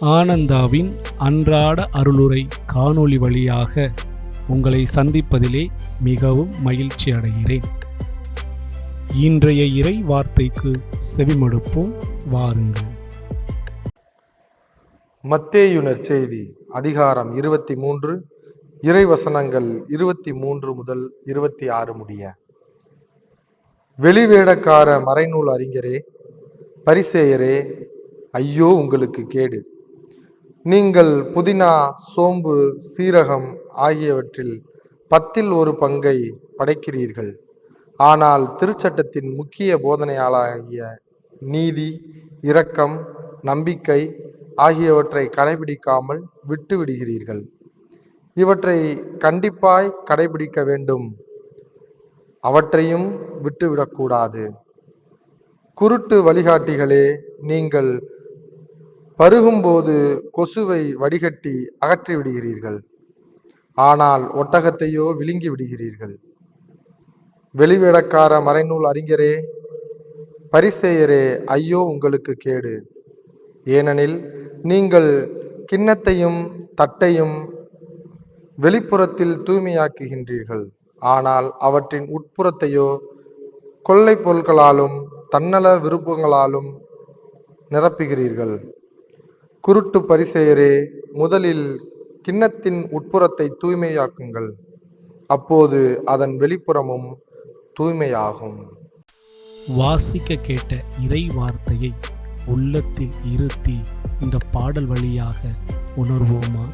ஆனந்தாவின் அன்றாட அருளுரை காணொளி வழியாக உங்களை சந்திப்பதிலே மிகவும் மகிழ்ச்சி அடைகிறேன். இன்றைய இறை வார்த்தைக்கு செவிமடுப்போம் வாருங்கள். மத்தேயு நற்செய்தி அதிகாரம் இருபத்தி மூன்று இறைவசனங்கள் இருபத்தி மூன்று முதல் இருபத்தி ஆறு முடிய. வெளிவேடக்கார மறைநூல் அறிஞரே பரிசேயரே ஐயோ உங்களுக்கு கேடு. நீங்கள் புதினா சோம்பு சீரகம் ஆகியவற்றில் பத்தில் ஒரு பங்கை படைக்கிறீர்கள். ஆனால் திருச்சட்டத்தின் முக்கிய போதனையாளாகிய நீதி இரக்கம் நம்பிக்கை ஆகியவற்றை கடைபிடிக்காமல் விட்டுவிடுகிறீர்கள். இவற்றை கண்டிப்பாய் கடைபிடிக்க வேண்டும். அவற்றையும் விட்டுவிடக்கூடாது. குருட்டு வழிகாட்டிகளே நீங்கள் பருகும்போது கொசுவை வடிகட்டி அகற்றி விடுகிறீர்கள். ஆனால் ஒட்டகத்தையோ விழுங்கி விடுகிறீர்கள். வெளிவேடக்கார மறைநூல் அறிஞரே பரிசெயரே ஐயோ உங்களுக்கு கேடு. ஏனெனில் நீங்கள் கிண்ணத்தையும் தட்டையும் வெளிப்புறத்தில் தூய்மையாக்குகின்றீர்கள். ஆனால் அவற்றின் உட்புறத்தையோ கொள்ளை பொருட்களாலும் தன்னல விருப்பங்களாலும் நிரப்புகிறீர்கள். குருட்டு பரிசெயரே முதலில் கிண்ணத்தின் உட்புறத்தை தூய்மையாக்குங்கள். அப்போது அதன் வெளிப்புறமும் தூய்மையாகும். வாசிக்க கேட்ட இறை வார்த்தையை உள்ளத்தில் இருத்தி இந்த பாடல் வழியாக உணர்வோமா?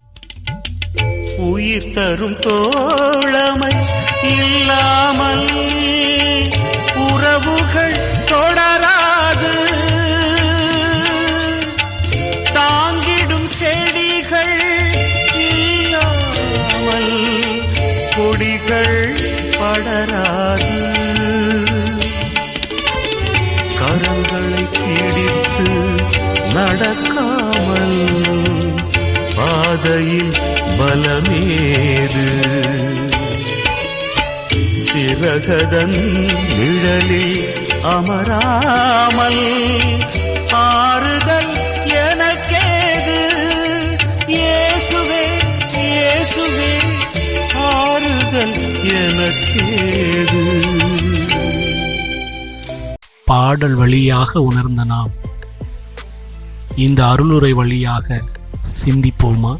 உயிர் தரும் தோழமை இல்லாமல் உறவுகள் தொடராது. கண்கள் படராது. கரங்களை பிடித்து நடக்காமல் பாதையில் பலமேது. சிறகதன் நிழலில் அமராமல் எனக்கேது? பாடல் வழியாக உணர்ந்த நாம் இந்த அருளுரை வழியாக சிந்திப்போமா?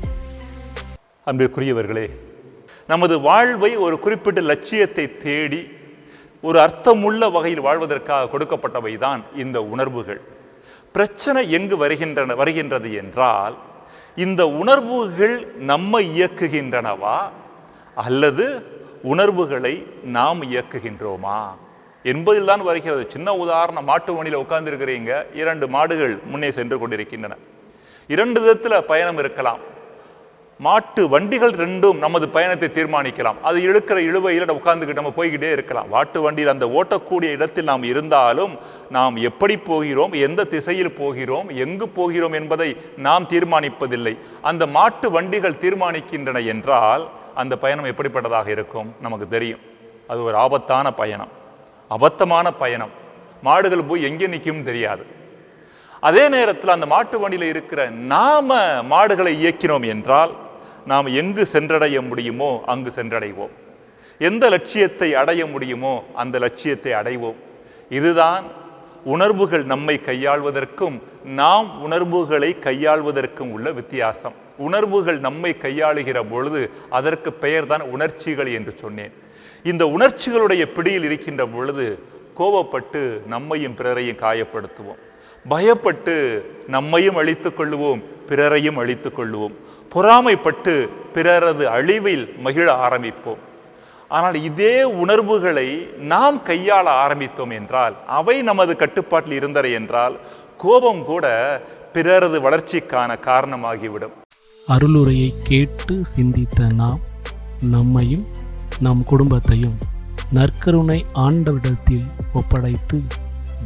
அன்பிற்குரியவர்களே நமது வாழ்வை ஒரு குறிப்பிட்ட லட்சியத்தை தேடி ஒரு அர்த்தமுள்ள வகையில் வாழ்வதற்காக கொடுக்கப்பட்டவை தான் இந்த உணர்வுகள். பிரச்சனை எங்கு வருகின்றன வருகின்றது என்றால் இந்த உணர்வுகள் நம்மை இயக்குகின்றனவா அல்லது உணர்வுகளை நாம் இயக்குகின்றோமா? என்பதில் தான் வருகிறது. சின்ன உதாரணம் மாட்டு வண்டியில் உட்கார்ந்துருக்கிறீங்க. இரண்டு மாடுகள் முன்னே சென்று கொண்டிருக்கின்றன. இரண்டு விதத்தில் பயணம் இருக்கலாம். மாட்டு வண்டிகள் ரெண்டும் நமது பயணத்தை தீர்மானிக்கலாம். அது இழுக்கிற இழுவையில் நம்ம உட்கார்ந்துக்கிட்டு நம்ம போய்கிட்டே இருக்கலாம். மாட்டு வண்டியில் அந்த ஓட்டக்கூடிய இடத்தில் நாம் இருந்தாலும் நாம் எப்படி போகிறோம் எந்த திசையில் போகிறோம் எங்கு போகிறோம் என்பதை நாம் தீர்மானிப்பதில்லை. அந்த மாட்டு வண்டிகள் தீர்மானிக்கின்றன என்றால் அந்த பயணம் எப்படிப்பட்டதாக இருக்கும்? நமக்கு தெரியும். அது ஒரு ஆபத்தான பயணம். அபத்தமான பயணம். மாடுகள் போய் எங்கே நிற்கும் தெரியாது. அதே நேரத்தில் அந்த மாட்டு வண்டியில் இருக்கிற நாம மாடுகளை இயக்கினோம் என்றால் நாம் எங்கு சென்றடைய முடியுமோ அங்கு சென்றடைவோம். எந்த லட்சியத்தை அடைய முடியுமோ அந்த லட்சியத்தை அடைவோம். இதுதான் உணர்வுகள் நம்மை கையாள்வதற்கும் நாம் உணர்வுகளை கையாள்வதற்கும் உள்ள வித்தியாசம். உணர்வுகள் நம்மை கையாளுகிற பொழுது அதற்கு பெயர்தான் உணர்ச்சிகள் என்று சொன்னேன். இந்த உணர்ச்சிகளுடைய பிடியில் இருக்கின்ற பொழுது கோபப்பட்டு நம்மையும் பிறரையும் காயப்படுத்துவோம். பயப்பட்டு நம்மையும் அழித்துக் கொள்ளுவோம் பிறரையும் அழித்துக் கொள்ளுவோம். பொறாமைப்பட்டு பிறரது அழிவில் மகிழ ஆரம்பிப்போம். ஆனால் இதே உணர்வுகளை நாம் கையாள ஆரம்பித்தோம் என்றால் அவை நமது கட்டுப்பாட்டில் இருந்தன என்றால் கோபம் கூட பிறரது வளர்ச்சிக்கான காரணமாகிவிடும். அருளுரையை கேட்டு சிந்தித்த நாம் நம்மையும் நம் குடும்பத்தையும் நற்கருணை ஆண்டவிடத்தில் ஒப்படைத்து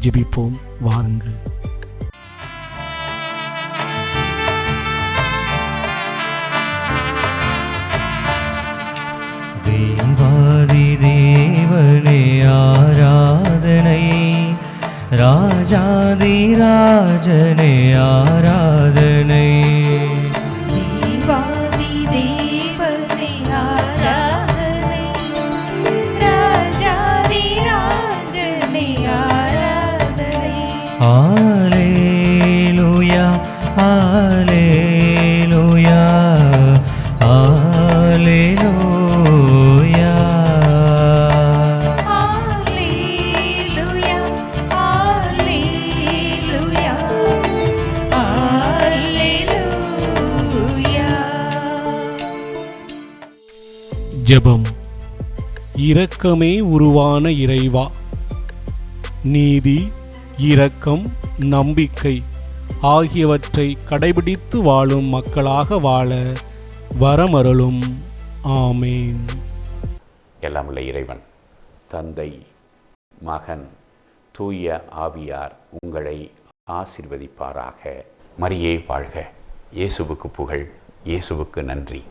ஜெபிப்போம் வாருங்கள். ராஜாதி ராஜனே ஆராதனை. ஆ ஜெபம். இரக்கமே உருவான இறைவா. நீதி இரக்கம் நம்பிக்கை ஆகியவற்றை கடைபிடித்து வாழும் மக்களாக வாழ வரமருளும். ஆமேன். எல்லாம் உள்ள இறைவன் தந்தை மகன் தூய ஆவியார் உங்களை ஆசிர்வதிப்பாராக. மரியே வாழ்க. இயேசுவுக்கு புகழ் இயேசுவுக்கு நன்றி.